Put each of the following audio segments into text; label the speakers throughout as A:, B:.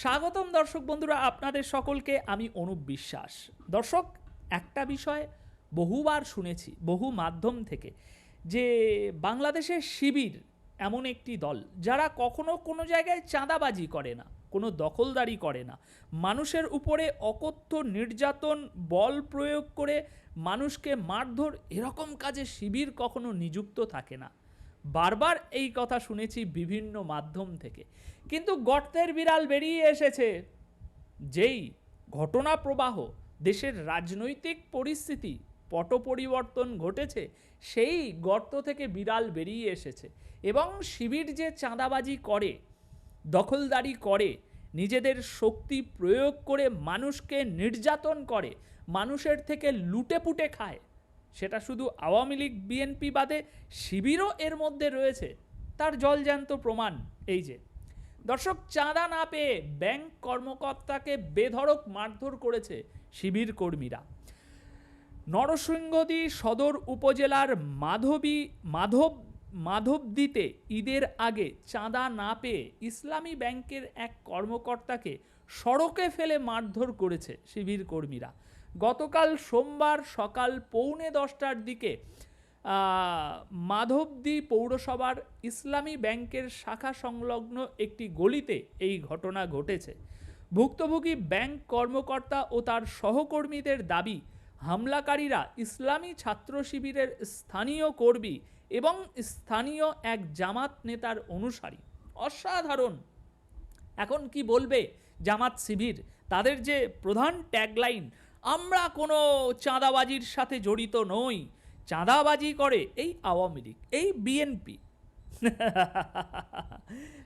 A: স্বাগতম দর্শক বন্ধুরা, আপনাদের সকলকে আমি অনুপ বিশ্বাস। দর্শক, একটা বিষয় বহুবার শুনেছি, বহু মাধ্যম থেকে, যে বাংলাদেশের শিবির এমন একটি দল যারা কখনো কোনো জায়গায় চাঁদাবাজি করে না, কোনো দখলদারি করে না। মানুষের উপরে অকথ্য নির্যাতন, বল প্রয়োগ করে মানুষকে মারধর, এরকম কাজে শিবির কখনো নিযুক্ত থাকে না। বারবার এই কথা শুনেছি বিভিন্ন মাধ্যম থেকে। কিন্তু গর্তের বিড়াল বেরিয়ে এসেছে। যেই ঘটনা প্রবাহ, দেশের রাজনৈতিক পরিস্থিতি পট পরিবর্তন ঘটেছে, সেই গর্ত থেকে বিড়াল বেরিয়ে এসেছে এবং শিবির যে চাঁদাবাজি করে, দখলদারি করে, নিজেদের শক্তি প্রয়োগ করে মানুষকে নির্যাতন করে, মানুষের থেকে লুটে পুটে খায় সেটা শুধু আওয়ামী লীগ, বিএনপি বাদে শিবিরও এর মধ্যে রয়েছে। তার জলজ্যান্ত প্রমাণ এই যে। দর্শক, চাঁদা না পেয়ে ব্যাংক কর্মকর্তাকে বেধড়ক মারধর করেছে শিবির কর্মীরা। নরসিংহদী সদর উপজেলার মাধবী, মাধব, মাধবদীতে ঈদের আগে চাঁদা না পেয়ে ইসলামী ব্যাংকের এক কর্মকর্তাকে সড়কে ফেলে মারধর করেছে শিবির কর্মীরা। গতকাল সোমবার সকাল পৌনে দশটার দিকে মাধবদী পৌরসভার ইসলামী ব্যাংকের শাখা সংলগ্ন একটি গলিতে এই ঘটনা ঘটেছে। ভুক্তভোগী ব্যাংক কর্মকর্তা ও তার সহকর্মীদের দাবি, হামলাকারীরা ইসলামী ছাত্র শিবিরের স্থানীয় কর্মী এবং স্থানীয় এক জামাত নেতার অনুসারী। অসাধারণ! এখন কি বলবে জামাত শিবির? তাদের যে প্রধান ট্যাগলাইন আমরা কোনো চাঁদাবাজির সাথে জড়িত নই। চাঁদাবাজি করে এই আওয়ামী লীগ, এই বিএনপি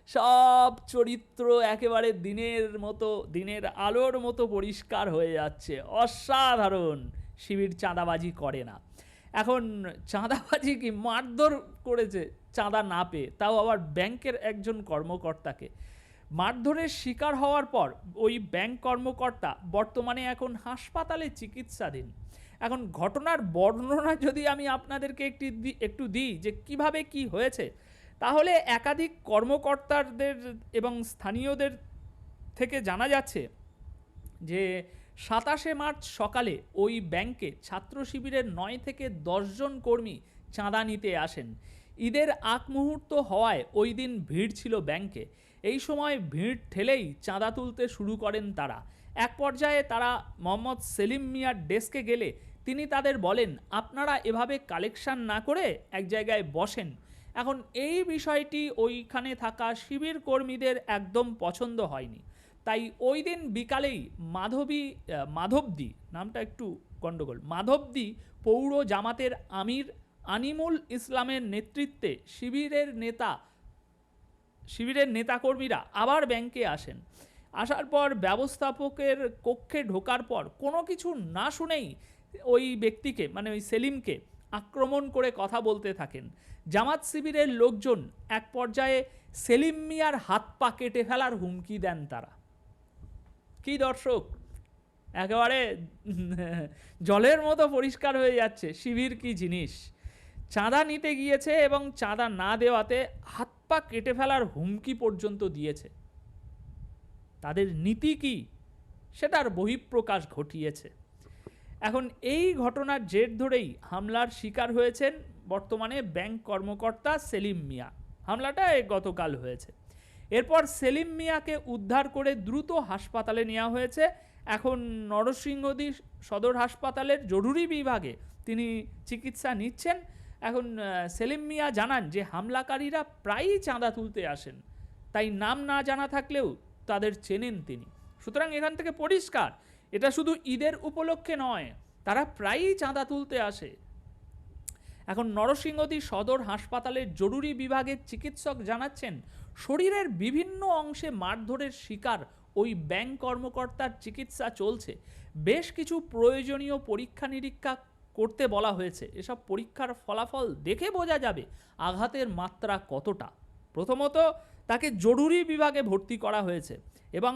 A: সব চরিত্র একেবারে দিনের মতো, দিনের আলোর মতো পরিষ্কার হয়ে যাচ্ছে। অসাধারণ। শিবির চাঁদাবাজি করে না। এখন চাঁদাবাজি কি মারধর করেছে? চাঁদা না পেয়ে। তাও আবার ব্যাংকের একজন কর্মকর্তাকে। মারধরের শিকার হওয়ার পর ওই ব্যাংক কর্মকর্তা বর্তমানে এখন হাসপাতালে চিকিৎসাধীন। এখন ঘটনার বর্ণনা যদি আমি আপনাদেরকে একটি একটু দিই যে কীভাবে কি হয়েছে, তাহলে একাধিক কর্মকর্তাদের এবং স্থানীয়দের থেকে জানা যাচ্ছে যে সাতাশে মার্চ সকালে ওই ব্যাংকে ছাত্র শিবিরের নয় থেকে দশজন কর্মী চাঁদা নিতে আসেন। ঈদের আগ মুহূর্ত হওয়ায় ওই দিন ভিড় ছিল ব্যাংকে। এই সময় ভিড় ঠেলেই চাঁদা তুলতে শুরু করেন তারা। এক পর্যায়ে তারা মোহাম্মদ সেলিম মিয়ার ডেস্কে গেলে তিনি তাদের বলেন, আপনারা এভাবে কালেকশান না করে এক জায়গায় বসেন। এখন এই বিষয়টি ওইখানে থাকা শিবির কর্মীদের একদম পছন্দ হয়নি। তাই ওই দিন বিকালেই মাধবী মাধবদী, নামটা একটু গণ্ডগোল মাধবদী পৌর জামাতের আমির আনিমুল ইসলামের নেতৃত্বে শিবিরের নেতা, শিবিরের নেতাকর্মীরা আবার ব্যাংকে আসেন। আসার পর ব্যবস্থাপকের কক্ষে ঢোকার পর কোনো কিছু না শুনেই ওই ব্যক্তিকে মানে ওই সেলিমকে আক্রমণ করে কথা বলতে থাকেন। জামাত শিবিরের লোকজন এক পর্যায়ে সেলিম মিয়ার হাত পা কেটে ফেলার হুমকি দেন তারা। কি দর্শক? একেবারে জলের মতো পরিষ্কার হয়ে যাচ্ছে। শিবির কি জিনিস? চাঁদা নিতে গিয়েছে এবং চাঁদা না দেওয়াতে হাত পা কেটে ফেলার হুমকি পর্যন্ত দিয়েছে। তাদের নীতি কি সেটার বহিঃপ্রকাশ ঘটিয়েছে। এখন এই ঘটনার জের ধরেই হামলার শিকার হয়েছেন বর্তমানে ব্যাংক কর্মকর্তা সেলিম মিয়া। হামলাটা গতকাল হয়েছে। এরপর সেলিম মিয়াকে উদ্ধার করে দ্রুত হাসপাতালে নেওয়া হয়েছে। এখন নরসিংহদী সদর হাসপাতালের জরুরি বিভাগে তিনি চিকিৎসা নিচ্ছেন। এখন সেলিম মিয়া জানান যে হামলাকারীরা প্রায়ই চাঁদা তুলতে আসেন। তাই নাম না জানা থাকলেও তাদের চেনেন তিনি। সুতরাং এখান থেকে পরিষ্কার, এটা শুধু ঈদের উপলক্ষে নয়, তারা প্রায়ই চাঁদা তুলতে আসে। এখন নরসিংহদী সদর হাসপাতালের জরুরি বিভাগের চিকিৎসক জানাচ্ছেন, শরীরের বিভিন্ন অংশে মারধরের শিকার ওই ব্যাংক কর্মকর্তার চিকিৎসা চলছে। বেশ কিছু প্রয়োজনীয় পরীক্ষা নিরীক্ষা করতে বলা হয়েছে, এসব পরীক্ষার ফলাফল দেখে বোঝা যাবে আঘাতের মাত্রা কতটা। প্রথমত, তাকে জরুরি বিভাগে ভর্তি করা হয়েছে এবং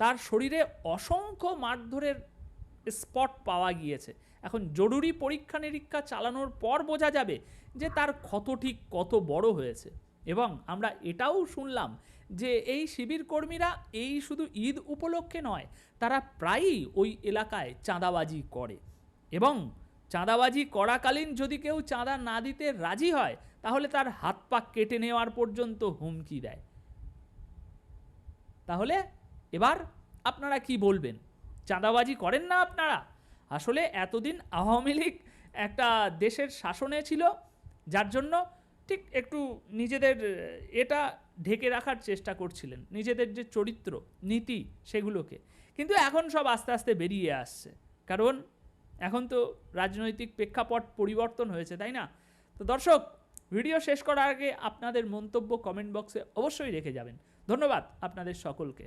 A: তার শরীরে অসংখ্য মারধরের স্পট পাওয়া গিয়েছে। এখন জরুরি পরীক্ষা নিরীক্ষা চালানোর পর বোঝা যাবে যে তার ক্ষত ঠিক কত বড় হয়েছে এবং আমরা এটাও শুনলাম যে এই শিবির কর্মীরা এই শুধু ঈদ উপলক্ষে নয়, তারা প্রায়ই ওই এলাকায় চাঁদাবাজি করে এবং চাঁদাবাজি করাকালীন যদি কেউ চাঁদা না দিতে রাজি হয়, তাহলে তার হাত পা কেটে নেওয়ার পর্যন্ত হুমকি দেয়। তাহলে এবার আপনারা কি বলবেন? চাঁদাবাজি করেন না আপনারা? আসলে এতদিন আওয়ামী লীগ একটা দেশের শাসনে ছিল, যার জন্য ঠিক একটু নিজেদের এটা ঢেকে রাখার চেষ্টা করছিলেন, নিজেদের যে চরিত্র, নীতি সেগুলোকে। কিন্তু এখন সব আস্তে আস্তে বেরিয়ে আসছে। কারণ এখন তো রাজনৈতিক প্রেক্ষাপট পরিবর্তন হয়েছে, তাই না? তো দর্শক, ভিডিও শেষ করার আগে আপনাদের মন্তব্য কমেন্ট বক্সে অবশ্যই রেখে যাবেন। ধন্যবাদ আপনাদের সকলকে।